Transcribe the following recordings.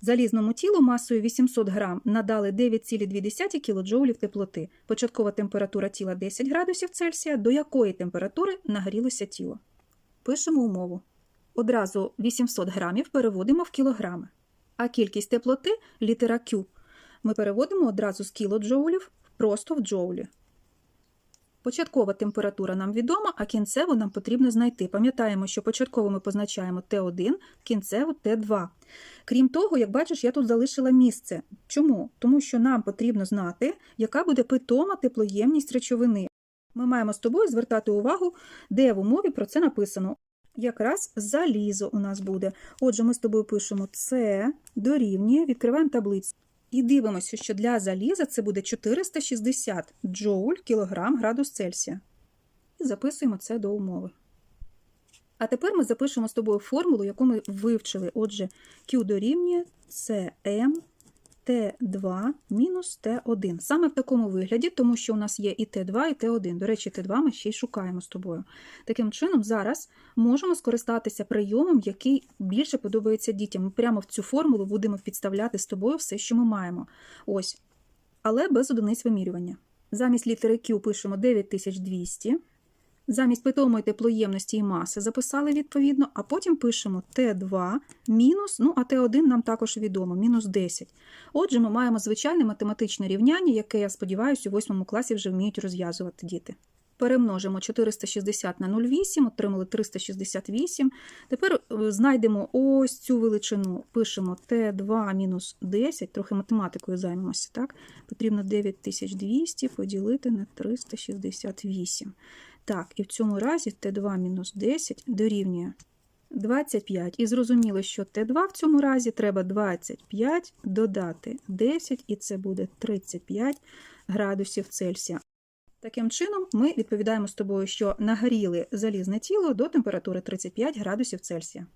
Залізному тілу масою 800 грам надали 9,2 кілоджоулів теплоти. Початкова температура тіла 10 градусів Цельсія, до якої температури нагрілося тіло. Пишемо умову. Одразу 800 грамів переводимо в кілограми. А кількість теплоти літера Q ми переводимо одразу з кілоджоулів просто в джоулі. Початкова температура нам відома, а кінцеву нам потрібно знайти. Пам'ятаємо, що початково ми позначаємо Т1, кінцеву Т2. Крім того, як бачиш, я тут залишила місце. Чому? Тому що нам потрібно знати, яка буде питома теплоємність речовини. Ми маємо з тобою звертати увагу, де в умові про це написано. Якраз залізо у нас буде. Отже, ми з тобою пишемо С дорівнює, відкриваємо таблицю. І дивимося, що для заліза це буде 460 джоуль кілограм градус Цельсія. І записуємо це до умови. А тепер ми запишемо з тобою формулу, яку ми вивчили. Отже, Q дорівнює CM Т2 мінус Т1. Саме в такому вигляді, тому що у нас є і Т2, і Т1. До речі, Т2 ми ще й шукаємо з тобою. Таким чином, зараз можемо скористатися прийомом, який більше подобається дітям. Ми прямо в цю формулу будемо підставляти з тобою все, що ми маємо. Ось. Але без одиниць вимірювання. Замість літери Q пишемо 9200. Замість питомої теплоємності і маси записали відповідно, а потім пишемо Т2 мінус, ну а Т1 нам також відомо, мінус 10. Отже, ми маємо звичайне математичне рівняння, яке, я сподіваюся, у 8 класі вже вміють розв'язувати діти. Перемножимо 460 на 0,8, отримали 368. Тепер е, знайдемо ось цю величину, пишемо Т2 мінус 10, трохи математикою займемося, так? Потрібно 9200 поділити на 368. Так, і в цьому разі Т2 мінус 10 дорівнює 25. І зрозуміло, що Т2 в цьому разі треба 25 додати 10, і це буде 35 градусів Цельсія. Таким чином, ми відповідаємо з тобою, що нагріли залізне тіло до температури 35 градусів Цельсія.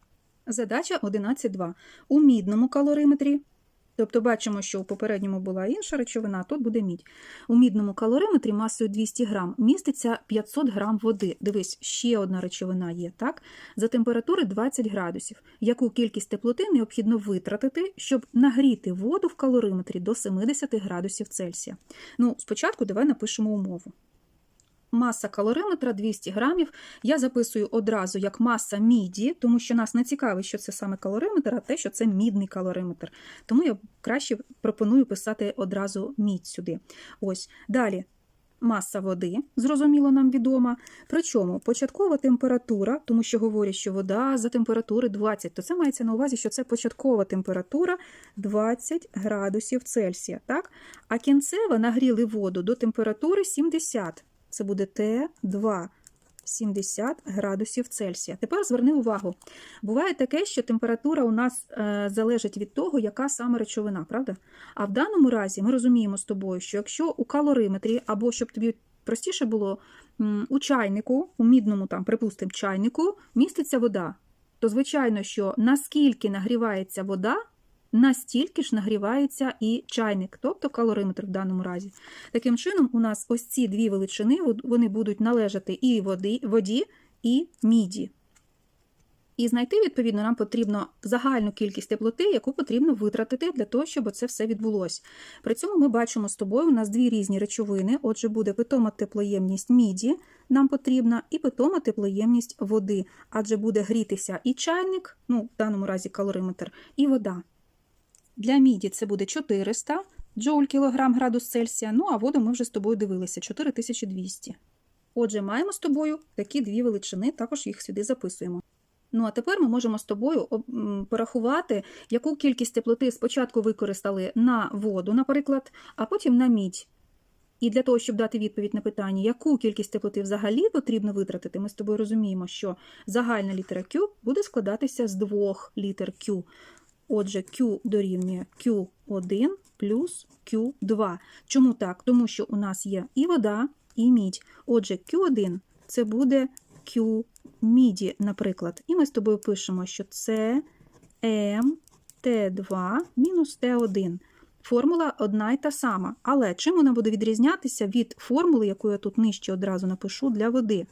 Задача 11.2. У мідному калориметрі, тобто бачимо, що у попередньому була інша речовина, а тут буде мідь. У мідному калориметрі масою 200 грам міститься 500 грам води. Дивись, ще одна речовина є, так? За температури 20 градусів. Яку кількість теплоти необхідно витратити, щоб нагріти воду в калориметрі до 70 градусів Цельсія? Ну, спочатку давай напишемо умову. Маса калориметра 200 грамів. Я записую одразу як маса міді, тому що нас не цікавить, що це саме калориметр, а те, що це мідний калориметр. Тому я краще пропоную писати одразу мідь сюди. Ось. Далі. Маса води, зрозуміло, нам відома. Причому початкова температура, тому що говорять, що вода за температури 20, то це мається на увазі, що це початкова температура 20 градусів Цельсія. Так? А кінцева нагріли воду до температури 70. Це буде Т2 70 градусів Цельсія. Тепер зверни увагу. Буває таке, що температура у нас е, залежить від того, яка саме речовина, правда? А в даному разі ми розуміємо з тобою, що якщо у калориметрі, або щоб тобі простіше було, у чайнику, у мідному, там, припустимо, чайнику, міститься вода, то звичайно, що наскільки нагрівається вода, настільки ж нагрівається і чайник, тобто калориметр в даному разі. Таким чином, у нас ось ці дві величини вони будуть належати і води, воді, і міді. І знайти, відповідно, нам потрібно загальну кількість теплоти, яку потрібно витратити для того, щоб це все відбулося. При цьому ми бачимо з тобою у нас дві різні речовини. Отже, буде питома теплоємність міді, нам потрібна, і питома теплоємність води, адже буде грітися і чайник, ну, в даному разі калориметр, і вода. Для міді це буде 400 джоуль кілограм градус Цельсія, ну а воду ми вже з тобою дивилися 4200. Отже, маємо з тобою такі дві величини, також їх сюди записуємо. Ну а тепер ми можемо з тобою порахувати, яку кількість теплоти спочатку використали на воду, наприклад, а потім на мідь. І для того, щоб дати відповідь на питання, яку кількість теплоти взагалі потрібно витратити, ми з тобою розуміємо, що загальна літера Q буде складатися з двох літер Q. Отже, Q дорівнює Q1 плюс Q2. Чому так? Тому що у нас є і вода, і мідь. Отже, Q1 це буде Q міді, наприклад. І ми з тобою пишемо, що це МТ2 мінус Т1. Формула одна й та сама. Але чим вона буде відрізнятися від формули, яку я тут нижче одразу напишу для води?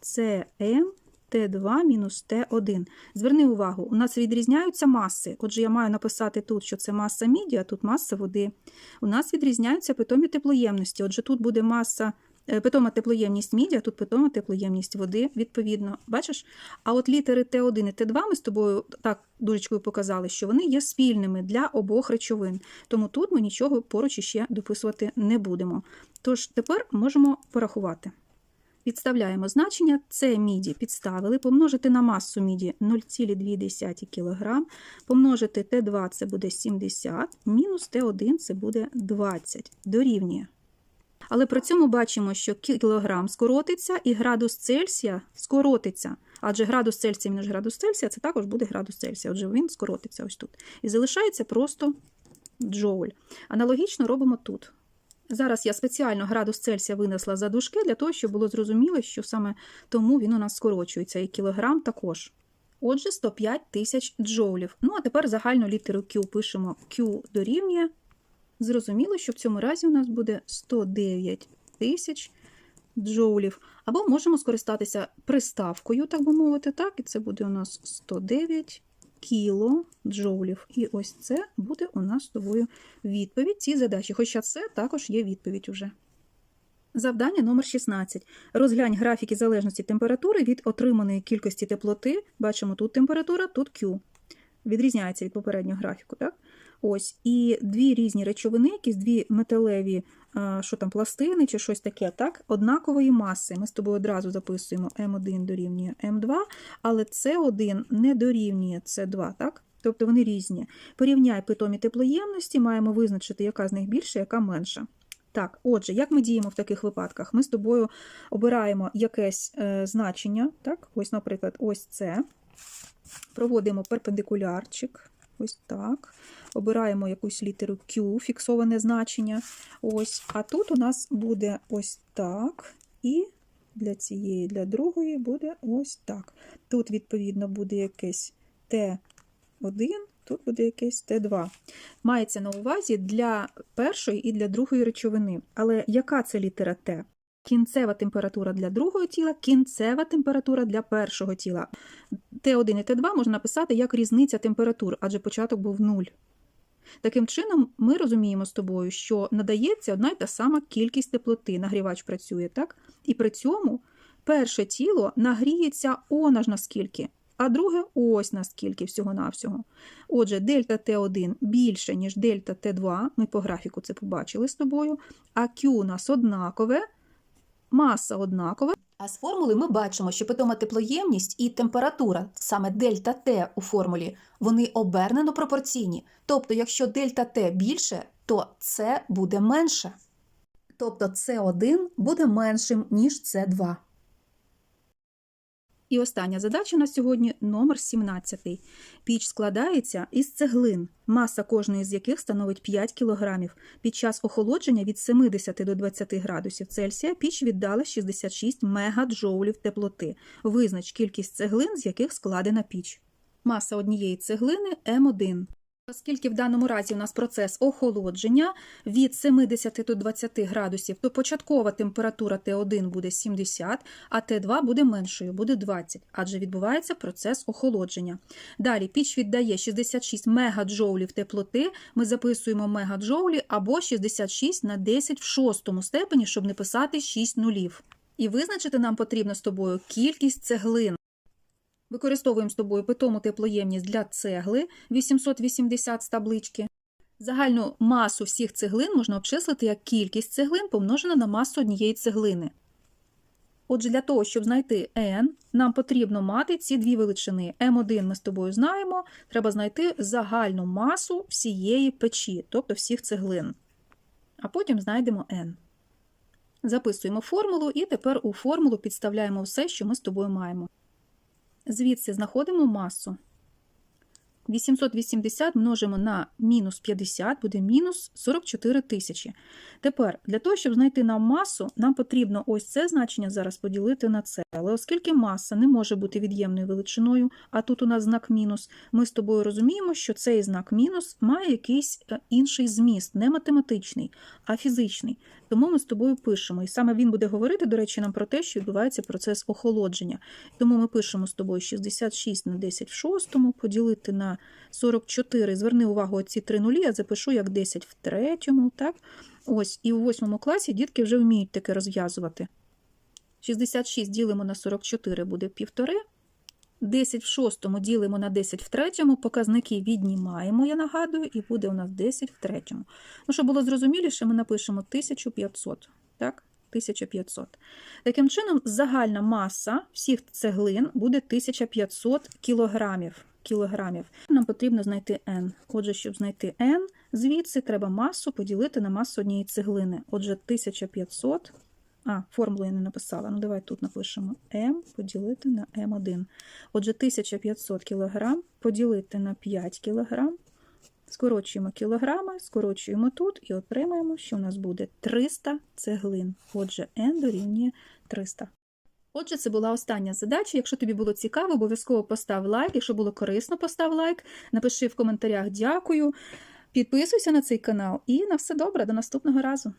Це М Т2 мінус Т1. Зверни увагу, у нас відрізняються маси. Отже, я маю написати тут, що це маса міді, а тут маса води. У нас відрізняються питомі теплоємності. Отже, тут буде маса е, питома теплоємність міді, а тут питома теплоємність води, відповідно. Бачиш? А от літери Т1 і Т2 ми з тобою так дужечкою показали, що вони є спільними для обох речовин. Тому тут ми нічого поруч іще дописувати не будемо. Тож тепер можемо порахувати. Підставляємо значення С міді підставили, помножити на масу міді 0,2 кг, помножити Т2 це буде 70, мінус Т1 це буде 20, дорівнює. Але при цьому бачимо, що кілограм скоротиться і градус Цельсія скоротиться. Адже градус Цельсія мінус градус Цельсія це також буде градус Цельсія. Отже, він скоротиться ось тут. І залишається просто джоуль. Аналогічно робимо тут. Зараз я спеціально градус Цельсія винесла за дужки для того, щоб було зрозуміло, що саме тому він у нас скорочується, і кілограм також. Отже, 105 тисяч джоулів. Ну, а тепер загальну літеру Q пишемо Q дорівнює. Зрозуміло, що в цьому разі у нас буде 109 тисяч джоулів. Або можемо скористатися приставкою, так би мовити, так, і це буде у нас 109 кіло джоулів. І ось це буде у нас з тобою відповідь цій задачі. Хоча це також є відповідь уже. Завдання номер 16. Розглянь графіки залежності температури від отриманої кількості теплоти. Бачимо тут температура, тут Q. Відрізняється від попереднього графіку. так? Ось, І дві різні речовини, якісь дві металеві що там, пластини чи щось таке, так? однакової маси. Ми з тобою одразу записуємо М1 дорівнює М2, але С1 не дорівнює С2, так? Тобто вони різні. Порівняй питомі теплоємності, маємо визначити, яка з них більша, яка менша. Так, отже, як ми діємо в таких випадках? Ми з тобою обираємо якесь е, значення, так? ось, наприклад, ось це. Проводимо перпендикулярчик, ось так. Обираємо якусь літеру Q, фіксоване значення. Ось, А тут у нас буде ось так. І для цієї, для другої буде ось так. Тут, відповідно, буде якесь Т1, тут буде якесь Т2. Мається на увазі для першої і для другої речовини. Але яка це літера Т? Кінцева температура для другого тіла, кінцева температура для першого тіла. Т1 і Т2 можна написати як різниця температур, адже початок був 0. Таким чином, ми розуміємо з тобою, що надається одна й та сама кількість теплоти, нагрівач працює, так? І при цьому перше тіло нагріється она ж наскільки, а друге ось наскільки всього-навсього. Отже, дельта Т1 більше, ніж дельта Т2, ми по графіку це побачили з тобою, а Q у нас однакове, маса однакова. А з формули ми бачимо, що питома теплоємність і температура, саме дельта Т у формулі, вони обернено пропорційні. Тобто, якщо дельта Т більше, то С буде менше. Тобто С1 буде меншим, ніж С2. І остання задача на сьогодні номер 17. Піч складається із цеглин, маса кожної з яких становить 5 кг. Під час охолодження від 70 до 20 градусів Цельсія піч віддала 66 мегаджоулів теплоти. Визнач кількість цеглин, з яких складена піч. Маса однієї цеглини М1. Оскільки в даному разі у нас процес охолодження від 70 до 20 градусів, то початкова температура Т1 буде 70, а Т2 буде меншою, буде 20, адже відбувається процес охолодження. Далі піч віддає 66 мегаджоулів теплоти, ми записуємо мегаджоулі або 66 на 10 в шостому степені, щоб не писати 6 нулів. І визначити нам потрібно з тобою кількість цеглин. Використовуємо з тобою питому теплоємність для цегли 880 з таблички. Загальну масу всіх цеглин можна обчислити як кількість цеглин помножена на масу однієї цеглини. Отже, для того, щоб знайти n, нам потрібно мати ці дві величини. М1 ми з тобою знаємо, треба знайти загальну масу всієї печі, тобто всіх цеглин. А потім знайдемо n. Записуємо формулу і тепер у формулу підставляємо все, що ми з тобою маємо. Звідси знаходимо масу. 880 множимо на мінус 50, буде мінус 44 тисячі. Тепер, для того, щоб знайти нам масу, нам потрібно ось це значення зараз поділити на це. Але оскільки маса не може бути від'ємною величиною, а тут у нас знак мінус, ми з тобою розуміємо, що цей знак мінус має якийсь е, інший зміст, не математичний, а фізичний. Тому ми з тобою пишемо. І саме він буде говорити, до речі, нам про те, що відбувається процес охолодження. Тому ми пишемо з тобою 66 на 10 в шостому, поділити на 44. Зверни увагу, ці три нулі я запишу як 10 в третьому. Так? Ось, і у восьмому класі дітки вже вміють таке розв'язувати. 66 ділимо на 44 буде півтори. 10 в шостому ділимо на 10 в третьому, показники віднімаємо, я нагадую, і буде у нас 10 в третьому. Ну, щоб було зрозуміліше, ми напишемо 1500. Так? 1500. Таким чином, загальна маса всіх цеглин буде 1500 кілограмів. Кілограмів. Нам потрібно знайти n. Отже, щоб знайти n, звідси треба масу поділити на масу однієї цеглини. Отже, 1500. А, формулу я не написала. Ну, давай тут напишемо m поділити на m1. Отже, 1500 кг поділити на 5 кг. Скорочуємо кілограми, скорочуємо тут і отримаємо, що у нас буде 300 цеглин. Отже, n дорівнює 300. Отже, це була остання задача. Якщо тобі було цікаво, обов'язково постав лайк. Якщо було корисно, постав лайк. Напиши в коментарях дякую. Підписуйся на цей канал і на все добре. До наступного разу.